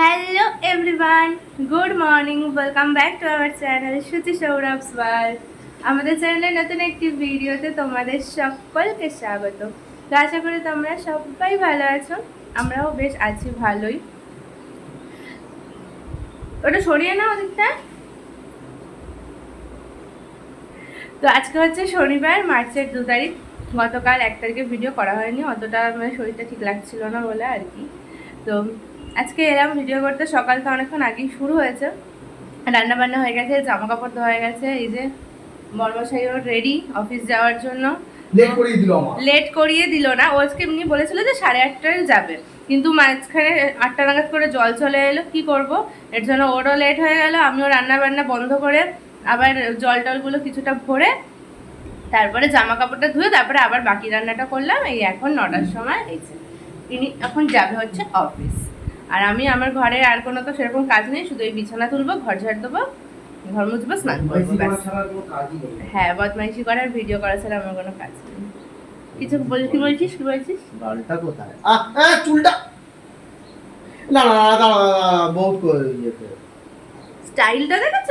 Hello everyone good morning welcome back to our channel Shruti Sourav's world আমাদের চ্যানেলে নতুন একটি ভিডিওতে তোমাদের সকলকে স্বাগত। তো আশা করি তোমরা সবাই ভালো আছো। আমরাও বেশ আছি ভালোই। ওটা সরিয়ে নাও ওদিকটা। তো আজকে হচ্ছে শনিবার, মার্চের দু তারিখ। গতকাল এক তারিখে ভিডিও করা হয়নি। অতটা মানে শরীরটা ঠিক লাগছিল না বলে আর কি। তো আজকে এলাম ভিডিও করতে সকাল তো অনেকক্ষণ আগেই শুরু হয়েছে। রান্না বান্না হয়ে গেছে জামা কাপড় ধোয়া হয়ে গেছে এই যে বর্মশাইও রেডি অফিস যাওয়ার জন্য। লেট করিয়ে দিল না ও আজকে এমনি বলেছিল যে সাড়ে আটটায় যাবে। কিন্তু মাঝখানে আটটা নাগাদ করে জল চলে এলো কি করব? এর জন্য ওরও লেট হয়ে গেল আমিও রান্না বান্না বন্ধ করে আবার জল টলগুলো কিছুটা ভরে তারপরে জামা কাপড়টা ধুয়ে তারপরে আবার বাকি রান্নাটা করলাম। এই এখন নটার সময় এই তিনি এখন যাবে হচ্ছে অফিস আর আমি আমার ঘরে আর কোনো তো সেরকম কাজ নেই শুধু এই বিছানা তুলবো ঘর ঝাড় দেবো ঘর মুছবো স্নান করব। হ্যাঁ বদমাইশি করার ভিডিও করা ছাড়া আমার কোনো কাজ নেই। কিছু বল কি বলছিস কি বলছিস? কোথায়? আহ, আহ, চুলটা। না না না বহুত স্টাইলটা দেখেছ?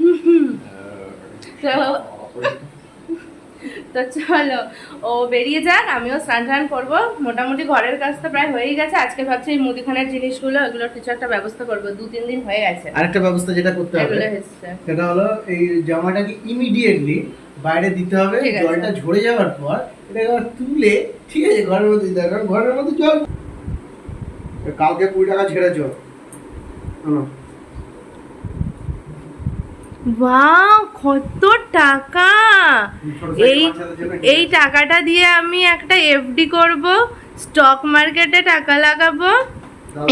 হুম, হুম। তো চলো ও বেরিয়ে যাক আমিও স্নান টান করব। মোটামুটি ঘরের কাজ তো প্রায় হয়েই গেছে আজকে ভাবছি এই মুদিখানার জিনিসগুলো এগুলোর কিছু একটা ব্যবস্থা করব দু তিন দিন হয়ে গেছে। আরেকটা ব্যবস্থা যেটা করতে হবে এগুলো সেটা হলো এই জামাটাকে ইমিডিয়েটলি বাইরে দিতে হবে জলটা ঝরে যাওয়ার পর আবার তুলে ঠিক আছে ঘরের মধ্যে দিতে হবে কারণ ঘরের মধ্যে জল কালকে কুড়ি টাকা ছেড়েছ শোনো, ওয়াও কত টাকা। এই এই টাকাটা দিয়ে আমি একটা এফডি করব স্টক মার্কেটে টাকা লাগাবো।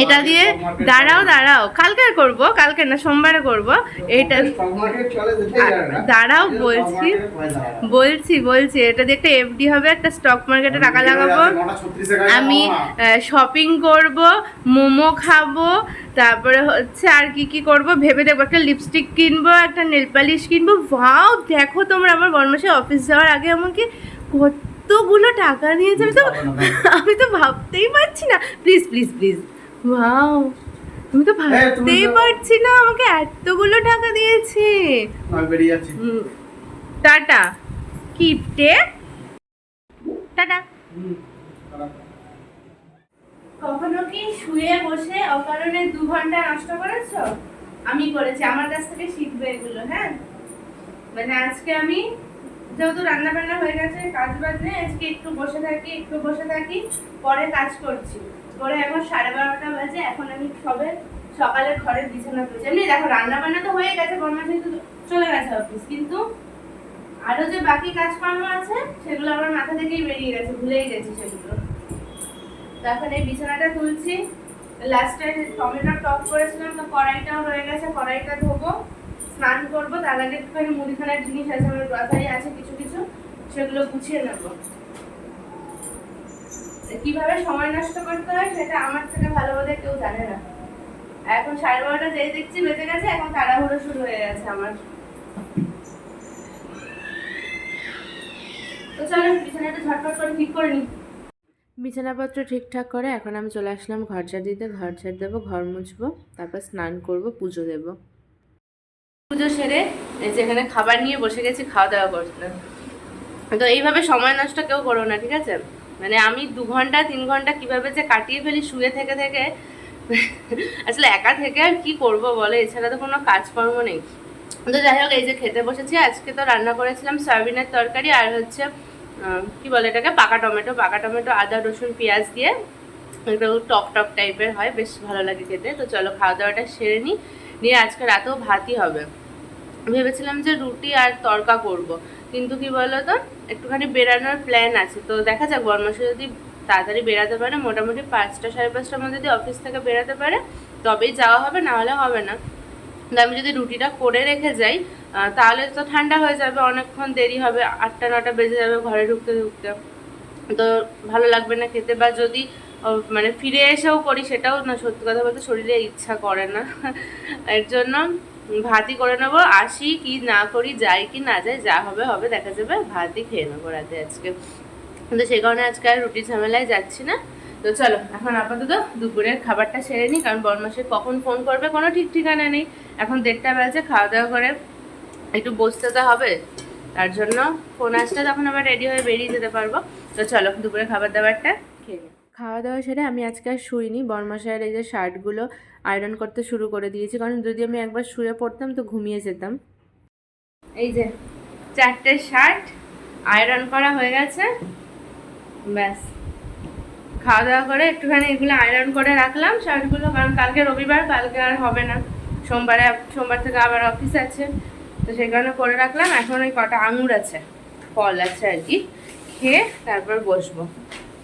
এটা দিয়ে দাঁড়াও দাঁড়াও। কালকে করব কালকে না সোমবারে করব। না। দাঁড়াও বলছি। বলছি বলছি এটা দিয়ে একটা এফডি হবে একটা স্টক মার্কেটে টাকা লাগাবো। আমি শপিং করব মোমো খাব তারপরে হচ্ছে আর কি কি করব ভেবে দেখব একটা লিপস্টিক কিনবো একটা নেল পালিশ কিনবো। ভাও দেখো তোমরা আমার বর্মাসে অফিস যাওয়ার আগে আমাকে কতগুলো টাকা নিয়েছে আমি তো আমি তো ভাবতেই পারছি না। প্লিজ প্লিজ প্লিজ ওয়াও আমি তো ভাবতেই পারছি না আমাকে এতগুলো টাকা দিয়েছে। আমি বেরিয়ে যাচ্ছি। টাটা। কিপটে টাটা। কখনো কি শুয়ে বসে অকারণে দু ঘণ্টা নষ্ট করেছ? আমি করেছি আমার কাছ থেকে শিখবে এগুলো হ্যাঁ? মানে আজকে আমি যেহেতু রান্না বান্না হয়ে গেছে কাজ বাজ নেই আজকে একটু বসে থাকি একটু বসে থাকি পরে কাজ করছি। করে এখন সাড়ে বারোটা বাজে, এখন আমি সবে সকালে ঘরের বিছানা তুলছি। এমনি দেখো রান্না বান্না তো হয়ে গেছে বর্মা যেহেতু চলে গেছে অফিস কিন্তু আরও যে বাকি কাজকর্ম আছে, সেগুলো আমার মাথা থেকেই বেরিয়ে গেছে, ভুলেই গেছি সেগুলো। তো এখন এই বিছানাটা তুলছি লাস্টে টমেটো টক করেছিলাম, তো কড়াইটাও রয়ে গেছে, কড়াইটা ধোবো, স্নান করব, তার আগে একটুখানি মুদিখানার জিনিস আছে, আমার গ্রসারি আছে, কিছু কিছু, সেগুলো গুছিয়ে নেব। কীভাবে সময় নষ্ট করতে হয় সেটা আমার থেকে ভালো বোধ কেউ জানে না। এখন সাড়ে বারোটা যেই দেখছি বেঁচে গেছে এখন তাড়াহুড়ো শুরু হয়ে গেছে আমার। তো চলো বিছানাটা ঝটপট করে ঠিক করে নিই। বিছানাপত্র ঠিকঠাক করে এখন আমি চলে আসলাম ঘর ঝাড় দিতে। ঘর ঝাড় দেবো ঘর মুছবো তারপর স্নান করব পুজো দেব। পুজো সেরে এই যে খাবার নিয়ে বসে গেছি খাওয়া দাওয়া করতে। তো এইভাবে সময় নষ্ট কেউ করো না ঠিক আছে? মানে আমি দু ঘণ্টা, তিন ঘণ্টা কীভাবে যে কাটিয়ে ফেলি, শুয়ে থেকে থেকে, আসলে একা থেকে আর কি করব বলে? এছাড়া তো কোনো কাজকর্ম নেই। তো যাই হোক, এই যে খেতে বসেছি, আজকে তো রান্না করেছিলাম সয়াবিনের তরকারি আর হচ্ছে কি বলে এটাকে, পাকা টমেটো। পাকা টমেটো, আদা, রসুন, পেঁয়াজ দিয়ে একটু টক টক টাইপের হয়, বেশ ভালো লাগে খেতে। তো চলো, খাওয়া দাওয়াটা সেরে নিই নিয়ে আজকে রাতেও ভাতই হবে। ভেবেছিলাম যে রুটি আর তরকা করব, কিন্তু কি বলো তো একটুখানি বেরানোর প্ল্যান আছে। তো দেখা যাক বর্মাসে যদি তাড়াতাড়ি বেরাতে পারে, মোটামুটি পাঁচটা সাড়ে পাঁচটার মধ্যে যদি অফিস থেকে বেরাতে পারে, তবেই যাওয়া হবে, না হলে হবে না। আমি যদি রুটিটা করে রেখে যাই তাহলে তো ঠান্ডা হয়ে যাবে, অনেকক্ষণ দেরি হবে, আটটা, নটা বেজে যাবে ঘরে ঢুকতে ঢুকতে। তো ভালো লাগবে না খেতে, বা যদি মানে ফিরে এসেও করি, সেটাও না সত্যি কথা বলতে শরীরে ইচ্ছা করে না। এর জন্য ভাতই করে নেব। আসি কি না করি, যাই কি না যাই, যা হবে হবে, দেখা যাবে, ভাতই খেয়ে নেব রাতে আজকে। কিন্তু সেই কারণে আজকে আর রুটি ঝামেলায় যাচ্ছি না। তো চলো, এখন আপাতত দুপুরের খাবারটা সেরে নিই, কারণ বরমাসে কখন ফোন করবে কোনো ঠিক ঠিকানা নেই। এখন দেড়টা বাজে, খাওয়া দাওয়া করে একটু বসতে তো হবে। তার জন্য ফোন আসলে তখন আবার রেডি হয়ে বেরিয়ে যেতে পারব। তো চলো দুপুরে খাবার দাবারটা খেয়ে। খাওয়া দাওয়া সেরে আমি আজকে আর শুইনি। বরমাসায়ের এই যে শার্টগুলো আয়রন করতে শুরু করে দিয়েছি। কারণ যদি আমি একবার শুয়ে পড়তাম তো ঘুমিয়ে যেতাম। এই যে, চারটে শার্ট, আয়রন করা হয়ে গেছে। ব্যাস। খাওয়া দাওয়া করে একটুখানি এগুলো আয়রন করে রাখলাম শার্টগুলো, কারণ কালকে রবিবার, কালকে আর হবে না। সোমবারে, সোমবার থেকে আবার অফিস আছে। তো সেই কারণে করে রাখলাম। এখন ওই কটা আঙুর আছে, ফল আছে আর কি। খেয়ে তারপর বসবো।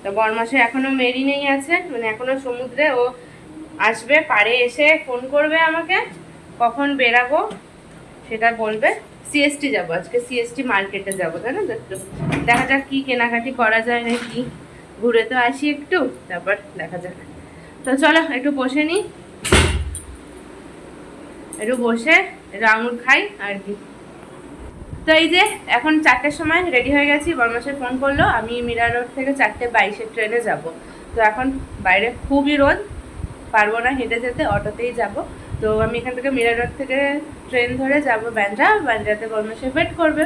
তো বরমাসে এখনও মেরিনেই আছে মানে এখনও সমুদ্রে ও আসবে পাড়ে এসে ফোন করবে আমাকে, কখন বেরাবো সেটা বলবে। সিএসটি যাব, আজকে সিএসটি মার্কেটে যাব, তাই না? দেখা যাক কী কেনাকাটি করা যায় নাকি ঘুরে তো আসি একটু, তারপর দেখা যাক। তো চলো, একটু বসে নিই একটু বসে একটু আঙুর খাই আর কি। তো এই যে, এখন চারটের সময় রেডি হয়ে গেছি, বরমাসে ফোন করল, আমি মিরা রোড থেকে চারটে বাইশের ট্রেনে যাব। তো এখন বাইরে খুবই রোদ পারব না হেঁটে যেতে, অটোতেই যাব। তো আমি এখান থেকে মিরা রোড থেকে ট্রেন ধরে যাব ব্যান্ড্রা ব্যান্ড্রাতে বরমাসে ওয়েট করবে।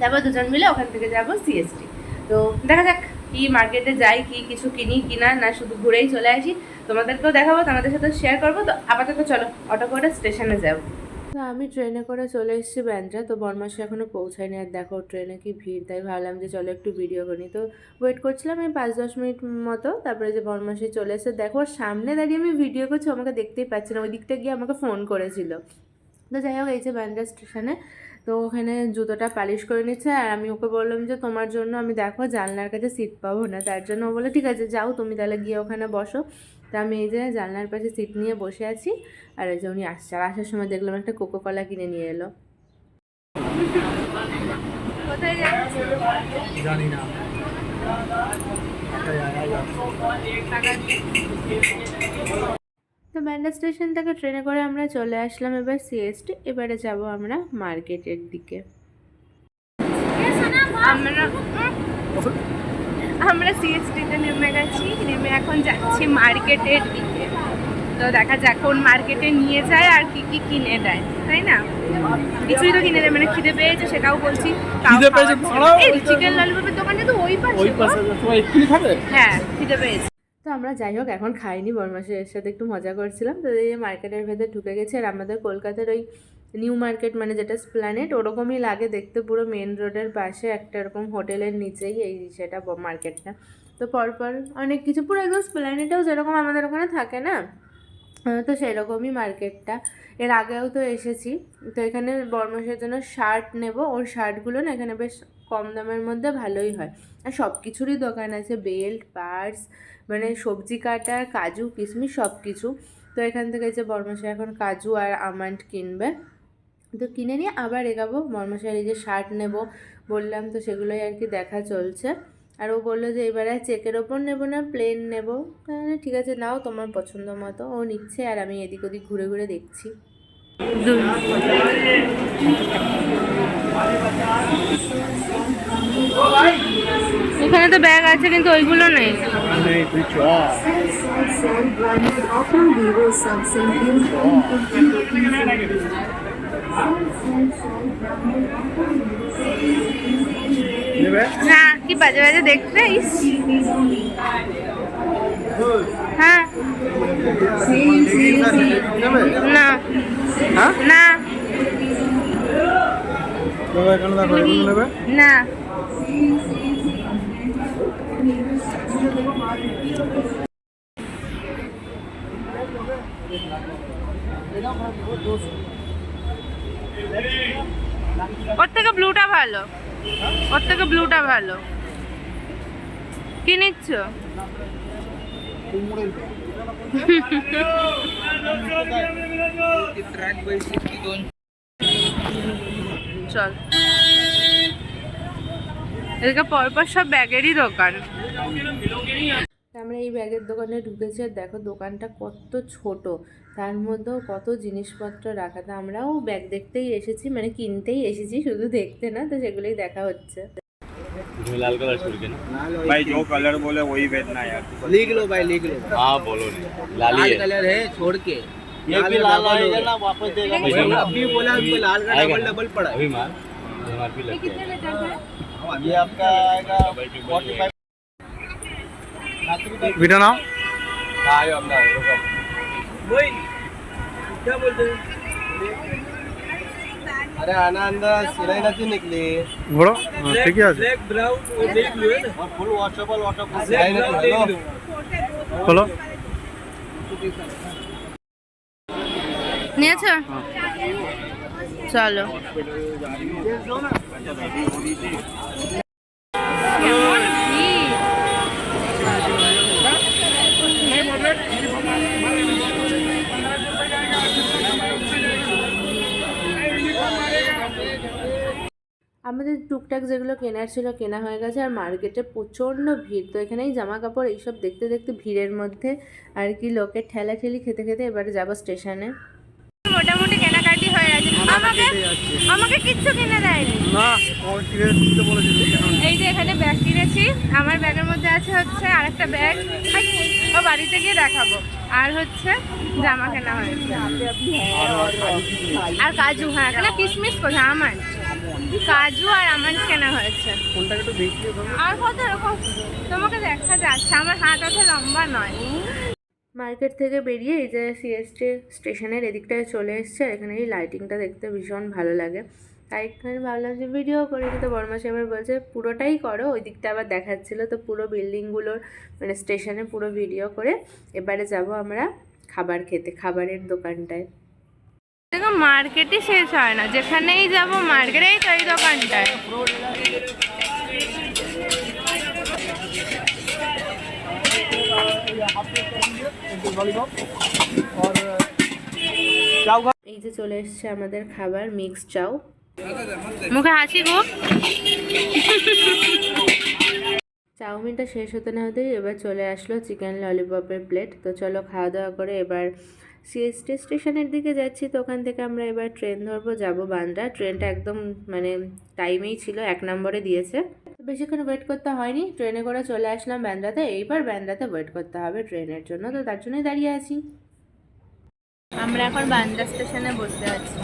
তারপর দুজন মিলে, ওখান থেকে যাব সিএসটি তো দেখা যাক কি মার্কেটে যাই, কি কিছু কিনি, কিনা, না শুধু ঘুরেই চলে আসি। তোমাদেরকেও দেখাবো, তোমাদের সাথে শেয়ার করব। তো আপাতত চলো, অটো করে স্টেশনে যাব। তো আমি ট্রেনে করে চলে এসেছি ব্যান্ড্রা তো বরমাসে এখনও পৌঁছায়নি। আর দেখো, ট্রেনে কি ভিড়, তাই ভাবলাম যে চলো একটু ভিডিও করি। তো ওয়েট করছিলাম আমি পাঁচ, দশ মিনিট মতো, তারপরে যে বরমাসে চলে এসে দেখো সামনে দাঁড়িয়ে আমি ভিডিও করছি আমাকে দেখতেই পাচ্ছি না ওই দিকটা গিয়ে আমাকে ফোন করেছিল। তো যাই হোক, এই যে ব্যান্ড্রা স্টেশনে তো ওখানে জুতোটা পালিশ করে নিচ্ছে, আর আমি ওকে বললাম যে, তোমার জন্য আমি দেখো জানলার কাছে সিট পাবো না, তার জন্য ও বলে ঠিক আছে, যাও, তুমি তাহলে গিয়ে ওখানে বসো। তা আমি এই যে জানলার পাশে সিট নিয়ে বসে আছি। আর এই যে উনি আসছে আর আসার সময় দেখলাম একটা কোকো কলা কিনে নিয়ে এলো। কোথায় যাচ্ছে? জানি না। তো ব্যান্ডা স্টেশন থেকে ট্রেনে করে আমরা চলে আসলাম এবার সিএসটি এবারে যাব আমরা মার্কেটের দিকে। আমরা আমরা সিএসটিতে নেমে গেছি নেমে এখন যাচ্ছি মার্কেটের দিকে। তো দেখা যাক কোন মার্কেটে নিয়ে যায় আর কি কি কিনে দেয় তাই না? কিছুই তো কিনে দেয় মানে খিদে পেয়েছে সেটাও বলছি খিদে পেয়েছে, এই চিকেন ললিপপের দোকানটা তো ওই পাশে ওই পাশে তোমার এক্ষুনি খাবে? হ্যাঁ খিদে পেয়েছে। তো আমরা যাই হোক এখন খাইনি বরমাসের সাথে একটু মজা করছিলাম তো এই মার্কেটের ভেতর ঢুকে গেছে আর আমাদের কলকাতার ওই নিউ মার্কেট মানে যেটা স্প্ল্যানেট ওরকমই লাগে দেখতে পুরো মেন রোডের পাশে একটা এরকম হোটেলের নিচেই এই সেটা মার্কেটটা। তো পরপর অনেক কিছু, পুরো একদম স্প্ল্যানেটেও যেরকম আমাদের ওখানে থাকে না তো সেরকমই মার্কেটটা। এর আগেও তো এসেছি, তো এখানে বর্মসের জন্য শার্ট নেব, ওর শার্টগুলো না এখানে বেশ কম দামের মধ্যে ভালোই হয়। আর সব কিছুরই দোকান আছে, বেল্ট, পার্স মানে সবজি কাটা কাজু, কিশমিশ সব কিছু তো এখান থেকে যে বর্মশাই এখন কাজু আর আমান্ড কিনবে। তো কিনে নিয়ে আবার এগাবো। বর্মশাইয়ের যে শার্ট নেব বললাম, তো সেগুলোই আর কি দেখা চলছে। আর ও বলল যে এবারে চেকের ওপর নেব না, প্লেন নেব। ঠিক আছে, নাও তোমার পছন্দ মতো। ও নিচ্ছে আর আমি এদিক ওদিক ঘুরে ঘুরে দেখছি। এখানে তো ব্যাগ আছে, কিন্তু ওইগুলো নেই। না কি বাজে বাজে দেখতে? ইস। হ্যাঁ। না। হ্যাঁ? না। দেখো এগুলো না। ওর থেকে ব্লুটা ভালো। ওর থেকে ব্লুটা ভালো। কি নিচ্ছ? চল। এদিকে পরপর সব ব্যাগেরই দোকান। আমরা এই ব্যাগের দোকানে ঢুকেছি আর দেখো দোকানটা কত ছোট। তার মধ্যেও কত জিনিসপত্র রাখা তো আমরাও ব্যাগ দেখতেই এসেছি মানে কিনতেই এসেছি শুধু দেখতে না তো সেগুলোই দেখা হচ্ছে इसमें लाल कलर छोड़ के ना भाई जो कलर बोले वही भेजना यार लिख लो भाई लिख लो हाँ बोलो नहीं लाल ही है कलर है छोड़ के ये भी लाल आएगा ना वापस देगा वही अभी बोला हमको लाल का आएगा डबल ना? डबल पड़ा है अभी माल एमआरपी लग कितने गया में जाता है ये आपका आएगा फोर्टी फाइव बेटा नाम हाँ आयो अपना रुको वही क्या बोलते हैं अरे आना अंदर सिलाई नहीं निकली घोड़ो ठीक है ब्लैक ब्राउन और नेवी ब्लू है ना और फुल वॉशेबल वाटरप्रूफ सिलाई नहीं हेलो চলো নিয়েছো চলো আমাদের টুকটাক যেগুলো কেনার ছিল কেনা হয়ে গেছে আর মার্কেটে প্রচণ্ড ভিড়। তো এখানেই জামা কাপড় এইসব দেখতে দেখতে ভিড়ের মধ্যে আর কি লোকের ঠেলা ঠেলি খেতে খেতে এবারে যাব স্টেশনে। মোটামুটি আমাকে আমাকে কিচ্ছু কিনে দেয়নি। না এই যে এখানে ব্যাগ কিনেছি। আমার ব্যাগের মধ্যে আছে হচ্ছে আরেকটা ব্যাগ। ও বাড়িতে গিয়ে দেখাবো। আর হচ্ছে জামা কেনা হয়েছে। আর কাজু হ্যাঁ এখানে কিশমিশ কোথায়? আমার। কাজু আর আমার কেনা হয়েছে। আর কত এরকম? তোমাকে দেখা যাচ্ছে। আমার হাত অত লম্বা নয়। মার্কেট থেকে বেরিয়ে এই যে সিএসটি স্টেশনের এদিকটায় চলে এসছে, আর এখানে এই লাইটিংটা দেখতে ভীষণ ভালো লাগে। তাই এখানে ভাবলাম যে ভিডিও করি কিন্তু বর্মাসি আবার বলছে, পুরোটাই করো। ওই দিকটা আবার দেখাচ্ছিল, তো পুরো বিল্ডিংগুলোর মানে স্টেশনে পুরো ভিডিও করে এবারে যাব আমরা খাবার খেতে, খাবারের দোকানটায়। দেখো, মার্কেটই শেষ হয় না, যেখানেই যাব মার্কেটেই তো এই দোকানটায়। এই যে চলে এসছে আমাদের খাবার মিক্স চাউ মুখে হাসি গো। চাউমিনটা শেষ হতে না হতেই এবার চলে আসলো চিকেন ললিপপের প্লেট। তো চলো খাওয়া দাওয়া করে এবার সিএসটি স্টেশনের দিকে যাচ্ছি। তো ওখান থেকে আমরা এবার ট্রেন ধরবো যাব বান্দ্রা। ট্রেনটা একদম মানে টাইমেই ছিল এক নম্বরে দিয়েছে। বেশিক্ষণ ওয়েট করতে হয়নি। ট্রেনে করে চলে আসলাম ব্যান্দ্রাতে। এইবার ব্যান্দ্রাতে ওয়েট করতে হবে ট্রেনের জন্য। তো তার জন্যই দাঁড়িয়ে আছি। আমরা এখন বান্দ্রা স্টেশনে বসে আছি।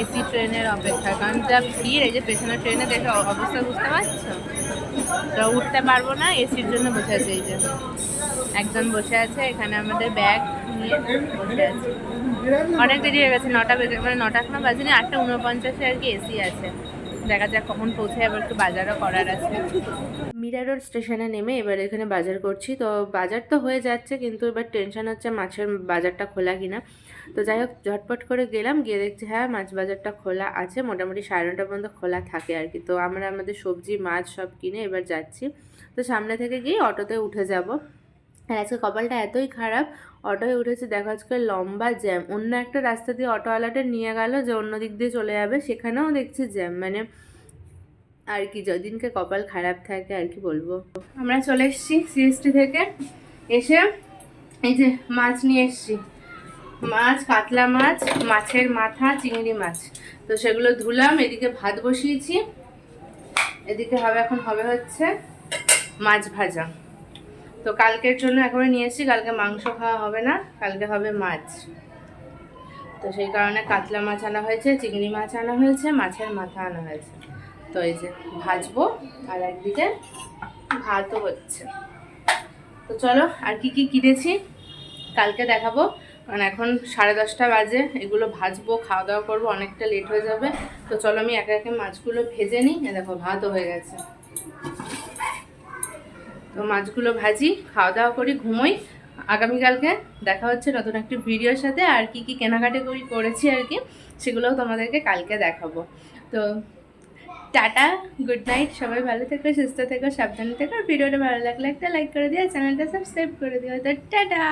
এসি ট্রেনের অপেক্ষা। কারণ যা ভিড়, এই যে পেছনের ট্রেনে দেখে অবস্থা বুঝতে পারছ? তো উঠতে পারব না এসির জন্য বসে আছে এই যে। একজন বসে আছে, এখানে আমাদের ব্যাগ নিয়ে বসে আছে। অনেক দেরি হয়ে গেছে, নটা বেজে মানে নটা এখনও বাজেনি, আটটা উনপঞ্চাশে আর কি এসি আছে। দেখা যাক কখন পৌঁছে, আবার একটু বাজারও করার আছে। মিরা রোড স্টেশনে নেমে এবার এখানে বাজার করছি। তো বাজার তো হয়ে যাচ্ছে, কিন্তু এবার টেনশন হচ্ছে মাছের বাজারটা খোলা কিনা। তো যাই হোক, ঝটপট করে গেলাম, গিয়ে দেখছি হ্যাঁ মাছ বাজারটা খোলা আছে। মোটামুটি সাড়ে নটা পর্যন্ত খোলা থাকে আর কি। তো আমরা আমাদের সবজি, মাছ সব কিনে এবার যাচ্ছি। তো সামনে থেকে গিয়ে অটোতে উঠে যাব। আর আজকে কপালটা এতই খারাপ, অটোয় উঠেছে, দেখা আজকে লম্বা জ্যাম। অন্য একটা রাস্তা দিয়ে অটোওয়ালাটা নিয়ে গেল যে অন্য দিক দিয়ে চলে যাবে, সেখানেও দেখছি জ্যাম। মানে আর কি, যদিনকে কপাল খারাপ থাকে, আর কি বলব। আমরা চলে এসেছি সিএসটি থেকে, এসে এই যে মাছ নিয়ে এসেছি। মাছ, কাতলা মাছ, মাছের মাথা, চিংড়ি মাছ। তো সেগুলো ধুলাম, এদিকে ভাত বসিয়েছি, এদিকে হবে, এখন হবে হচ্ছে মাছ ভাজা। তো কালকের জন্য একেবারে নিয়ে এসেছি, কালকে মাংস খাওয়া হবে না, কালকে হবে মাছ। তো সেই কারণে কাতলা মাছ আনা হয়েছে, চিংড়ি মাছ আনা হয়েছে, মাছের মাথা আনা হয়েছে। তো এই যে ভাজবো, আর একদিকে ভাতও হচ্ছে। তো চলো, আর কি কি কিনেছি কালকে দেখাবো। কারণ এখন সাড়ে দশটা বাজে, এগুলো ভাজবো খাওয়া দাওয়া করব, অনেকটা লেট হয়ে যাবে। তো চলো আমি একে একে মাছগুলো ভেজে নিই। দেখো, ভাতও হয়ে গেছে। তো মাছগুলো ভাজি খাওয়া দাওয়া করি ঘুমোই। আগামীকালকে দেখা হচ্ছে নতুন একটি ভিডিওর সাথে। আর কি কী কেনাকাটি করি, করেছি আর কি, সেগুলোও তোমাদেরকে কালকে দেখাবো। তো টাটা, গুড নাইট, সবাই ভালো থেকো, সুস্থ থেকো, সাবধানে থেকো। ভিডিওটা ভালো লাগলে একটা লাইক করে দিও চ্যানেলটা সাবস্ক্রাইব করে দিও। তো টাটা!